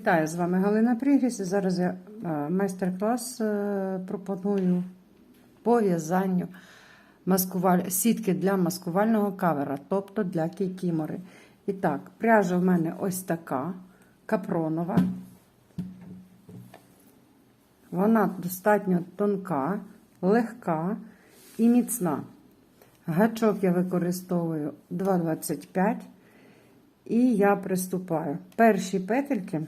Вітаю з вами Галина Прігріс. Зараз я е, майстер-клас е, пропоную по в'язанню маскуваль... сітки для маскувального кавера, тобто для кікімори. І так, пряжа в мене ось така капронова. Вона достатньо тонка, легка і міцна. Гачок я використовую 2,25. І я приступаю. Перші петельки,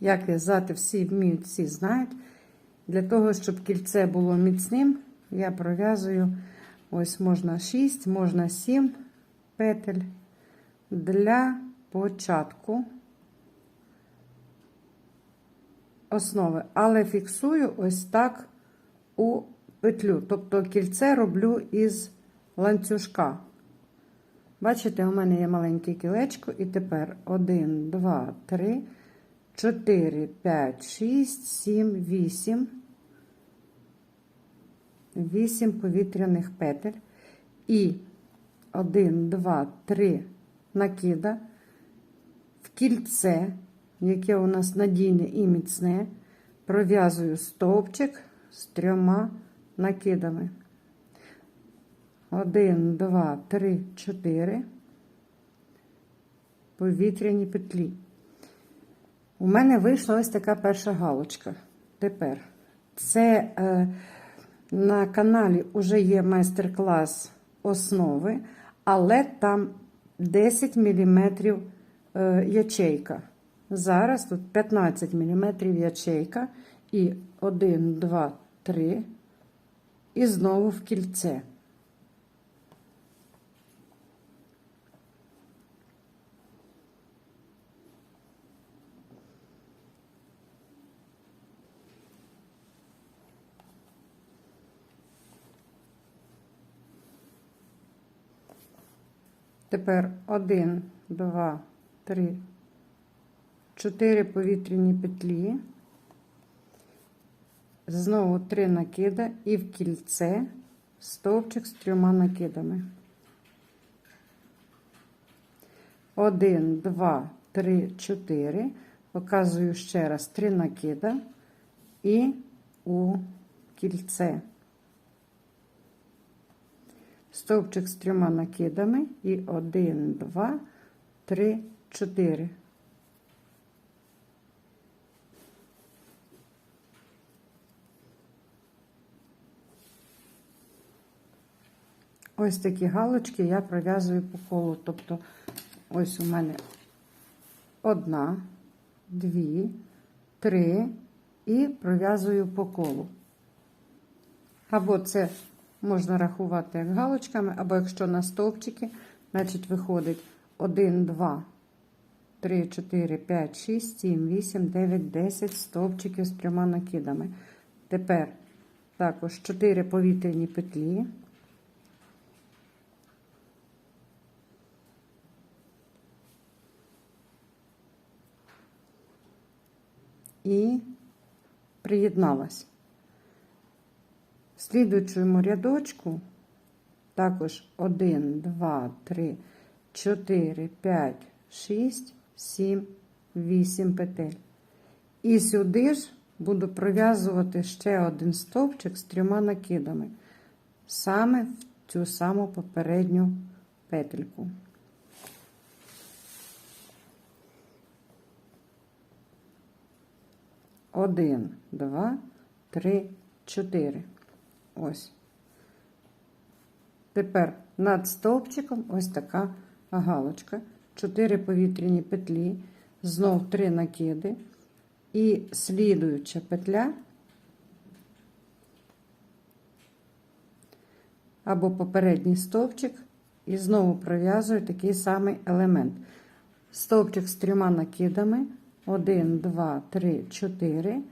як в'язати, всі вміють, всі знають. Для того, щоб кільце було міцним, я пров'язую ось можна 6, можна 7 петель для початку основи. Але фіксую ось так у петлю. Тобто кільце роблю із ланцюжка. Бачите, у мене є маленьке кілечко, і тепер 1, 2, 3, 4, 5, 6, 7, 8. 8 повітряних петель. І 1, 2, 3 накида в кільце, яке у нас надійне і міцне, пров'язую стовпчик з трьома накидами. Один, два, три, чотири повітряні петлі. У мене вийшла ось така перша галочка. Тепер це е, на каналі вже є майстер-клас основи, але там 10 мм е, ячейка. Зараз тут 15 мм ячейка і 1, 2, 3, і знову в кільце. Тепер 1, 2, 3, 4 повітряні петлі. Знову 3 накида і в кільце стовпчик з трьома накидами. 1, 2, 3, 4. Показую ще раз 3 накида і у кільце. Стовпчик з трьома накидами і 1, 2, 3, 4. Ось такі галочки я пров'язую по колу. Тобто, ось у мене одна, дві, три і пров'язую по колу. Або це можна рахувати як галочками, або якщо на стовпчики, значить виходить 1, 2, 3, 4, 5, 6, 7, 8, 9, 10 стовпчиків з трьома накидами. Тепер також 4 повітряні петлі. І приєдналась. Слідуючому рядочку також 1, 2, 3, 4, 5, 6, 7, 8 петель. І сюди ж буду пров'язувати ще один стовпчик з трьома накидами, саме в цю саму попередню петельку. Один, два, три, чотири. Ось. Тепер над стовпчиком ось така галочка. Чотири повітряні петлі, знов три накиди. І слідуюча петля або попередній стовпчик, і знову пров'язую такий самий елемент. Стовпчик з трьома накидами. 1, 2, 3, 4,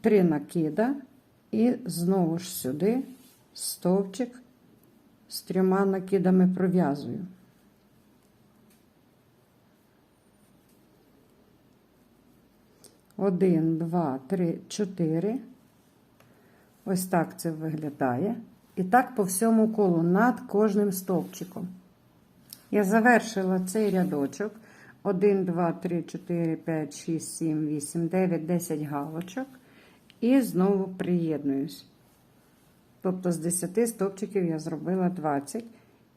3 накида. І знову ж сюди стовпчик з трьома накидами пров'язую. Один, два, три, чотири. Ось так це виглядає. І так по всьому колу над кожним стовпчиком. Я завершила цей рядочок. 1, 2, 3, 4, 5, 6, 7, 8, 9, 10 галочок. І знову приєднуюсь. Тобто з 10 стовпчиків я зробила 20.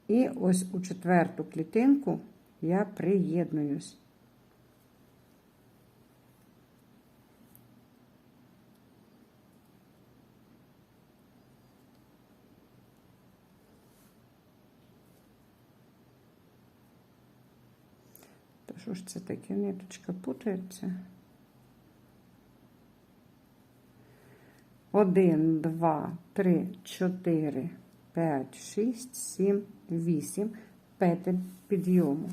І ось у четверту клітинку я приєднуюсь. Та що ж це таке? Ниточка путається. Один, два, три, чотири, п'ять, шість, сім, вісім петель підйому.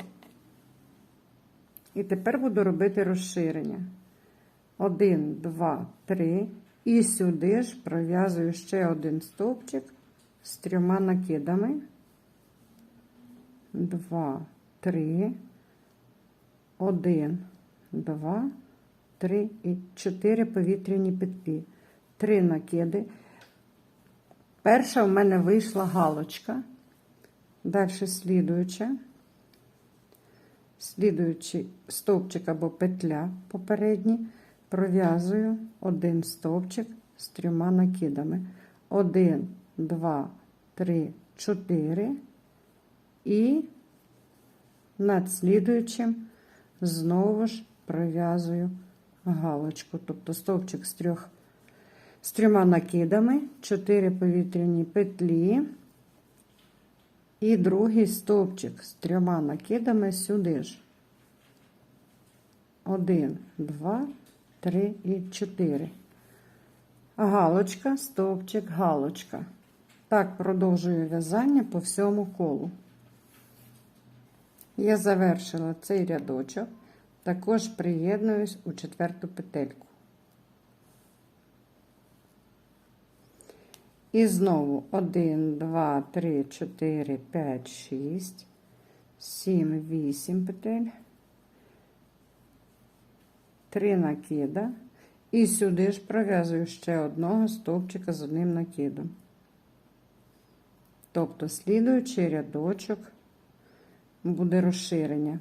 І тепер буду робити розширення. Один, два, три. І сюди ж пров'язую ще один стовпчик з трьома накидами. Два, три. Один, два, три і чотири повітряні петлі. Три накиди. Перша в мене вийшла галочка. Далі слідуюча. Слідуючий стовпчик або петля попередній, пров'язую один стовпчик з трьома накидами. Один, два, три, чотири. І над слідуючим знову ж пров'язую галочку. Тобто стовпчик з трьох з трьома накидами, 4 повітряні петлі. І другий стовпчик з трьома накидами сюди ж. Один, два, три і чотири. Галочка, стовпчик, галочка. Так продовжую в'язання по всьому колу. Я завершила цей рядочок, також приєднуюсь у четверту петельку. І знову 1, 2, 3, 4, 5, 6, 7, 8 петель, 3 накида. І сюди ж пров'язую ще одного стовпчика з одним накидом. Тобто слідуючий рядочок буде розширення.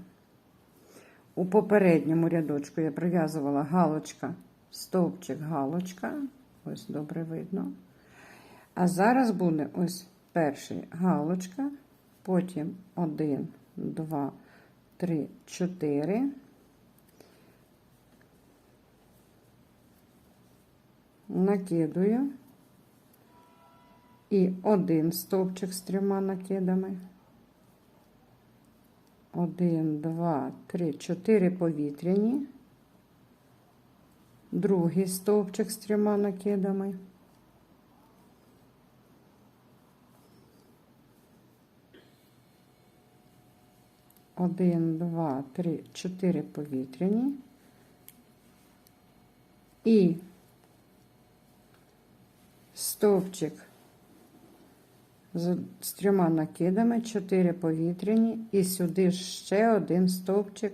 У попередньому рядочку я прив'язувала галочка, стовпчик, галочка. Ось добре видно. А зараз буде ось перший галочка, потім 1, 2, 3, 4. Накидую і один стовпчик з трьома накидами. Один, два, три, чотири повітряні. Другий стовпчик з трьома накидами. Один, два, три, чотири повітряні. І стовпчик з, трьома накидами, 4 повітряні, і сюди ще один стовпчик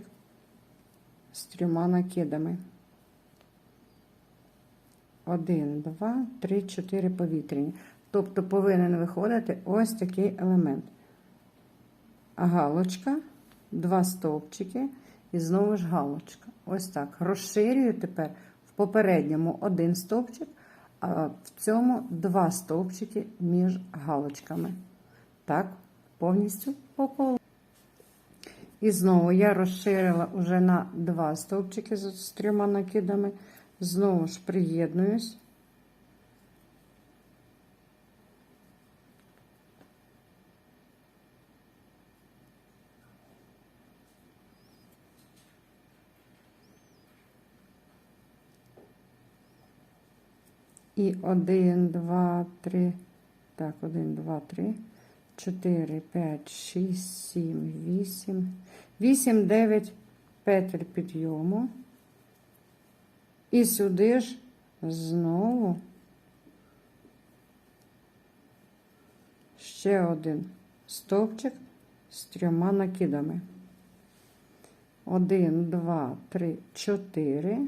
з трьома накидами. Один, два, три, чотири повітряні. Тобто повинен виходити ось такий елемент. Галочка, два стовпчики і знову ж галочка. Ось так. Розширюю тепер в попередньому один стовпчик а в цьому два стовпчики між галочками. Так, повністю по колу. І знову я розширила вже на два стовпчики з трьома накидами. Знову ж приєднуюсь. І 1, 2, 3, так, 1, 2, 3, 4, 5, 6, 7, 8, 8, 9 петель підйому. І сюди ж знову ще один стовпчик з трьома накидами. 1, 2, 3, 4.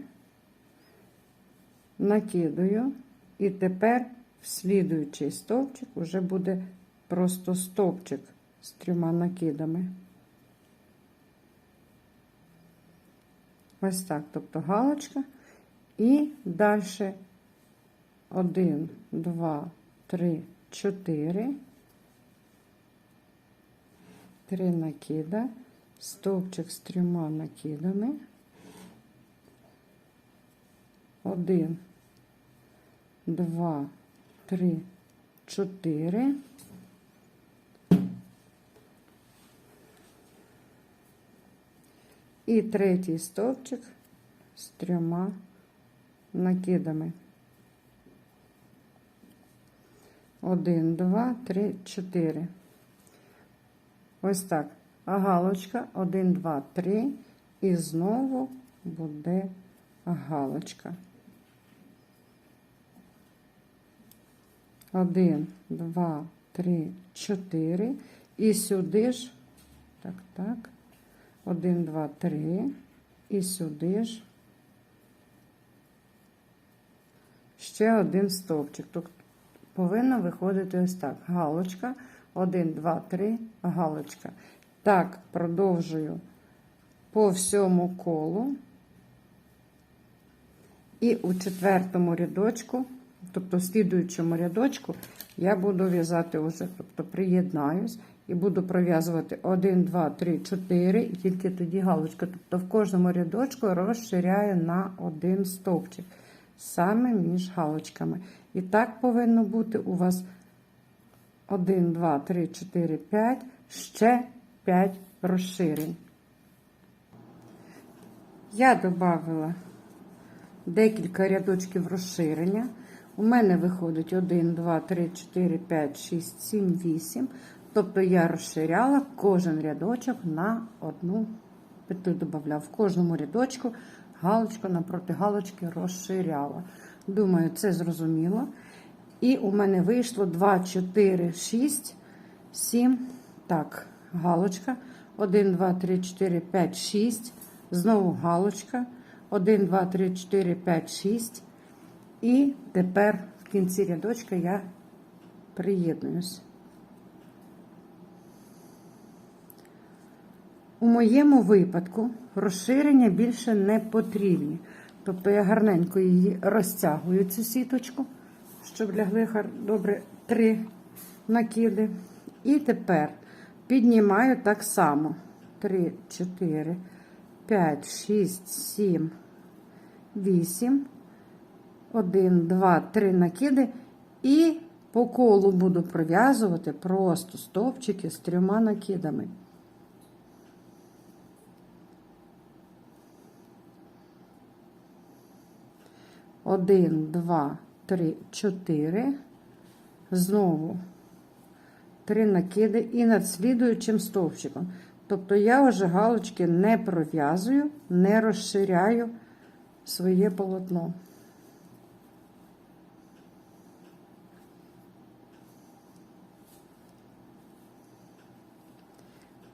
Накидаю. І тепер слідуючий стовпчик вже буде просто стовпчик з трьома накидами. Ось так, тобто галочка. І далі 1, 2, 3, 4. Три накида, стовпчик з трьома накидами. Один, два, три, чотири. І третій стовпчик з трьома накидами. Один, два, три, чотири. Ось так. А галочка 1, 2, 3. І знову буде галочка. 1, 2, 3, 4. І сюди ж, так, так. 1, 2, 3. І сюди ж ще один стовпчик. Тут повинно виходити ось так. Галочка. 1, 2, 3, галочка. Так, продовжую по всьому колу. І у четвертому рядочку, тобто в слідуючому рядочку, я буду в'язати вже, тобто приєднаюсь і буду пров'язувати 1, 2, 3, 4, і тільки тоді галочка. Тобто в кожному рядочку розширяю на один стовпчик, саме між галочками. І так повинно бути у вас 1, 2, 3, 4, 5, ще 5 розширень. Я додала декілька рядочків розширення. У мене виходить 1, 2, 3, 4, 5, 6, 7, 8. Тобто я розширяла кожен рядочок на одну петлю додавала. В кожному рядочку галочку напроти галочки розширяла. Думаю, це зрозуміло. І у мене вийшло 2, 4, 6, 7. Так, галочка. 1, 2, 3, 4, 5, 6. Знову галочка. 1, 2, 3, 4, 5, 6. І тепер в кінці рядочка я приєднуюсь. У моєму випадку розширення більше не потрібні. Тобто я гарненько її розтягую, цю сіточку, щоб лягли добре три накиди. І тепер піднімаю так само: 3, 4, 5, 6, 7, 8, 1, 2, 3 накиди. І по колу буду пров'язувати просто стовпчики з трьома накидами. Один, два, три, чотири. Знову три накиди і над слідуючим стовпчиком. Тобто я вже галочки не пров'язую, не розширяю своє полотно.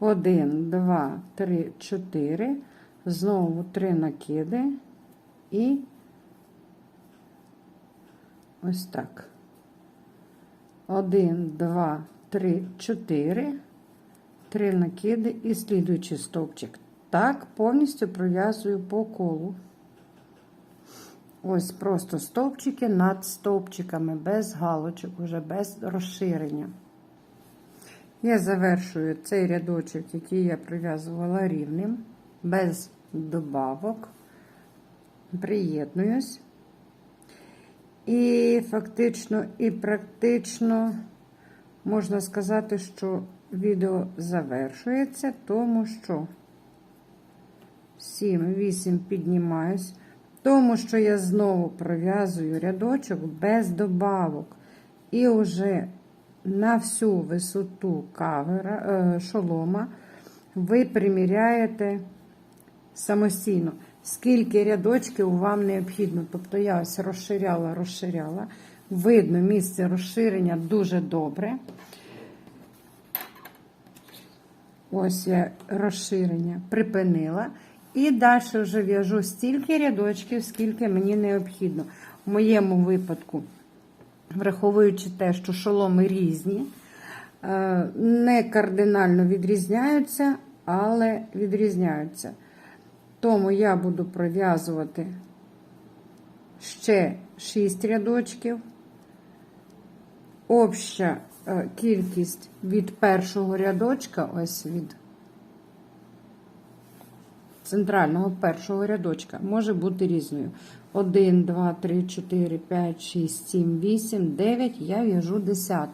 Один, два, три, чотири. Знову три накиди і ось так. Один, два, три, чотири. Три накиди і слідуючий стовпчик. Так, повністю пров'язую по колу. Ось просто стовпчики над стовпчиками, без галочок, уже без розширення. Я завершую цей рядочок, який я прив'язувала рівним, без добавок. Приєднуюсь. І фактично, і практично можна сказати, що відео завершується, тому що 7-8 піднімаюсь, тому що я знову пров'язую рядочок без добавок. І вже на всю висоту кавера, е, шолома ви приміряєте самостійно, скільки рядочків вам необхідно. Тобто я ось розширяла, розширяла. Видно, місце розширення дуже добре. Ось я розширення припинила. І далі вже в'яжу стільки рядочків, скільки мені необхідно. В моєму випадку, враховуючи те, що шоломи різні, е, не кардинально відрізняються, але відрізняються. Тому я буду пров'язувати ще 6 рядочків. Обща е, кількість від першого рядочка, ось від центрального першого рядочка, може бути різною. 1, 2, 3, 4, 5, 6, 7, 8, 9. Я в'яжу 10.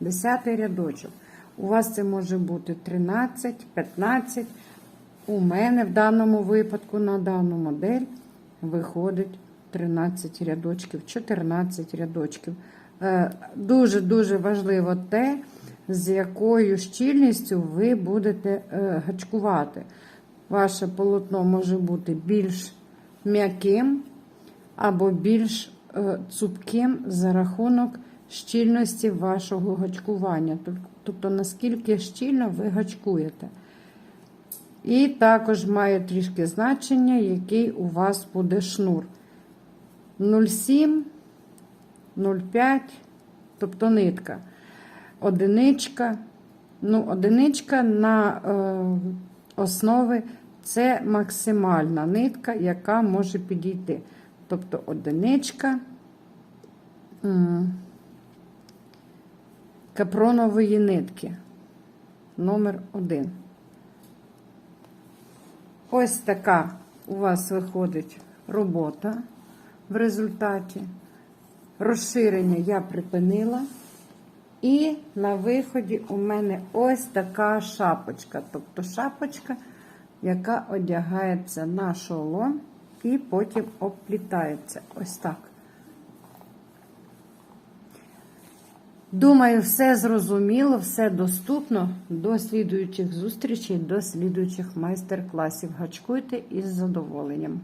10 рядочок. У вас це може бути 13, 15. У мене в даному випадку на дану модель виходить 13 рядочків, 14 рядочків. Дуже-дуже важливо те, з якою щільністю ви будете е, гачкувати. Ваше полотно може бути більш м'яким або більш е, цупким за рахунок щільності вашого гачкування. Тобто, наскільки щільно ви гачкуєте. І також має трішки значення, який у вас буде шнур. 0,7, 0,5, тобто нитка. Одиничка. Ну, одиничка на е, основі це максимальна нитка, яка може підійти. Тобто одиничка капронової нитки. Номер один. Ось така у вас виходить робота в результаті. Розширення я припинила. І на виході у мене ось така шапочка. Тобто шапочка, яка одягається на шолом і потім обплітається. Ось так. Думаю, все зрозуміло, все доступно. До слідуючих зустрічей, до слідуючих майстер-класів. Гачкуйте із задоволенням.